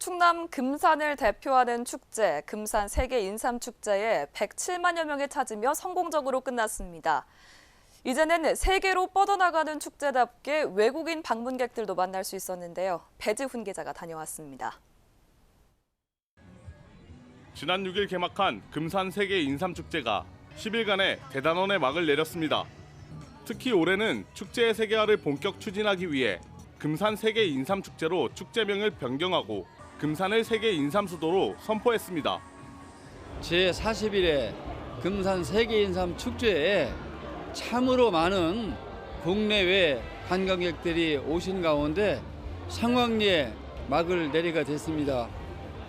충남 금산을 대표하는 축제, 금산 세계 인삼 축제에 107만여 명이 찾으며 성공적으로 끝났습니다. 이제는 세계로 뻗어나가는 축제답게 외국인 방문객들도 만날 수 있었는데요. 배지훈 기자가 다녀왔습니다. 지난 6일 개막한 금산 세계 인삼 축제가 10일간의 대단원의 막을 내렸습니다. 특히 올해는 축제의 세계화를 본격 추진하기 위해 금산 세계 인삼 축제로 축제명을 변경하고 금산을 세계 인삼 수도로 선포했습니다. 제41회 금산 세계 인삼 축제에 참으로 많은 국내외 관광객들이 오신 가운데 상황리에 막을 내리게 됐습니다.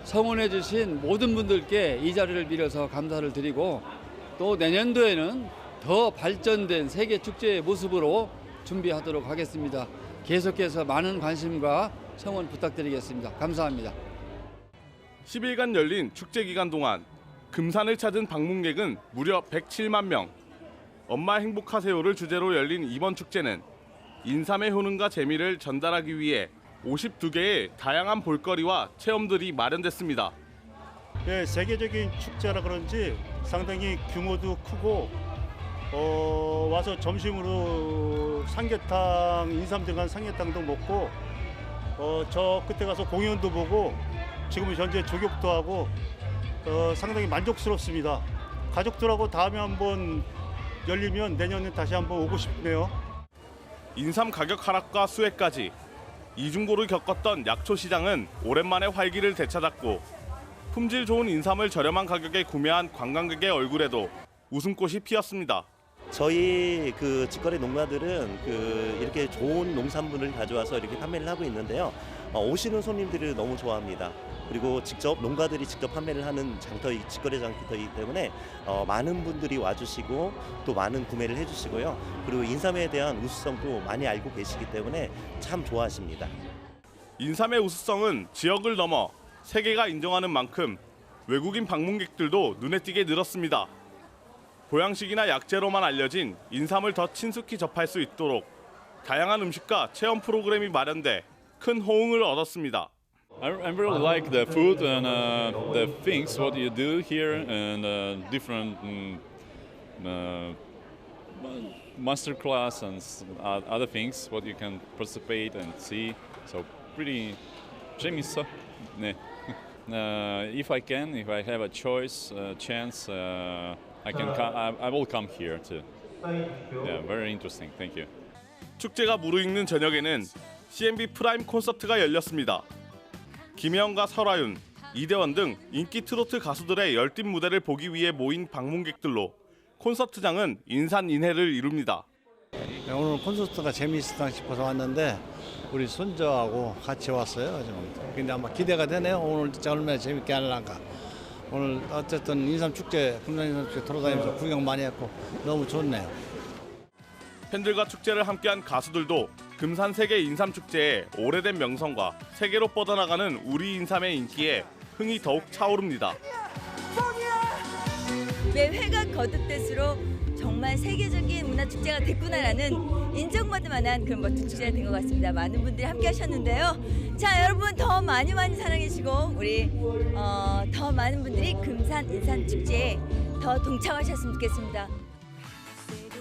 성원해 주신 모든 분들께 이 자리를 빌어서 감사를 드리고 또 내년도에는 더 발전된 세계 축제의 모습으로 준비하도록 하겠습니다. 계속해서 많은 관심과 성원 부탁드리겠습니다. 감사합니다. 10일간 열린 축제 기간 동안 금산을 찾은 방문객은 무려 107만 명. 엄마 행복하세요를 주제로 열린 이번 축제는 인삼의 효능과 재미를 전달하기 위해 52개의 다양한 볼거리와 체험들이 마련됐습니다. 예, 세계적인 축제라 그런지 상당히 규모도 크고 어, 와서 점심으로 삼계탕, 인삼 들어간 삼계탕도 먹고 어, 저 끝에 가서 공연도 보고 지금 현재 조격도 하고 어, 상당히 만족스럽습니다. 가족들하고 다음에 한번 열리면 내년에 다시 한번 오고 싶네요. 인삼 가격 하락과 수혜까지 이중고를 겪었던 약초 시장은 오랜만에 활기를 되찾았고 품질 좋은 인삼을 저렴한 가격에 구매한 관광객의 얼굴에도 웃음꽃이 피었습니다. 저희 그 직거래 농가들은 그 이렇게 좋은 농산물을 가져와서 이렇게 판매를 하고 있는데요. 어, 오시는 손님들을 너무 좋아합니다. 그리고 직접 농가들이 직접 판매를 하는 장터이 직거래 장터이기 때문에 어, 많은 분들이 와주시고 또 많은 구매를 해주시고요. 그리고 인삼에 대한 우수성도 많이 알고 계시기 때문에 참 좋아하십니다. 인삼의 우수성은 지역을 넘어 세계가 인정하는 만큼 외국인 방문객들도 눈에 띄게 늘었습니다. 보양식이나 약재로만 알려진 인삼을 더 친숙히 접할 수 있도록 다양한 음식과 체험 프로그램이 마련돼 큰 호응을 얻었습니다. I, I really like the food and uh, the things what you do here and uh, different mm, uh, master class and uh, other things what you can participate and see. So pretty 재밌어. 네. Uh, if I can, if I have a choice, uh, chance, uh, I can. Co- I, I will come here too. Yeah, very interesting. Thank you. 축제가 무르익는 저녁에는 CMB 프라임 콘서트가 열렸습니다. 김혜영과 설아윤, 이대원 등 인기 트로트 가수들의 열띤 무대를 보기 위해 모인 방문객들로 콘서트장은 인산인해를 이룹니다. 네, 오늘 콘서트가 재미있다 싶어서 왔는데 우리 손자하고 같이 왔어요. 좀. 근데 아마 기대가 되네요. 오늘 진짜 얼마나 재밌게 하려까. 오늘 어쨌든 인삼축제, 금산 인삼축제 돌아다니면서 구경 많이 했고 너무 좋네요. 팬들과 축제를 함께한 가수들도 금산 세계 인삼 축제의 오래된 명성과 세계로 뻗어나가는 우리 인삼의 인기에 흥이 더욱 차오릅니다. 매 회가 거듭될수록 정말 세계적인 문화 축제가 됐구나라는 인정받을 만한 그런 멋진 축제가 된 것 같습니다. 많은 분들이 함께 하셨는데요. 자, 여러분 더 많이 많이 사랑해 주시고 우리 어, 더 많은 분들이 금산 인산 축제에 더 동참하셨으면 좋겠습니다.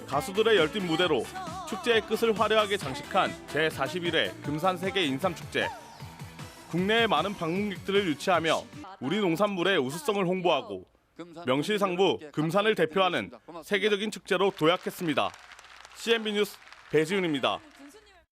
가수들의 열띤 무대로 축제의 끝을 화려하게 장식한 제41회 금산 세계 인삼 축제. 국내의 많은 방문객들을 유치하며 우리 농산물의 우수성을 홍보하고 명실상부 금산을 대표하는 세계적인 축제로 도약했습니다. CNB 뉴스 배지훈입니다.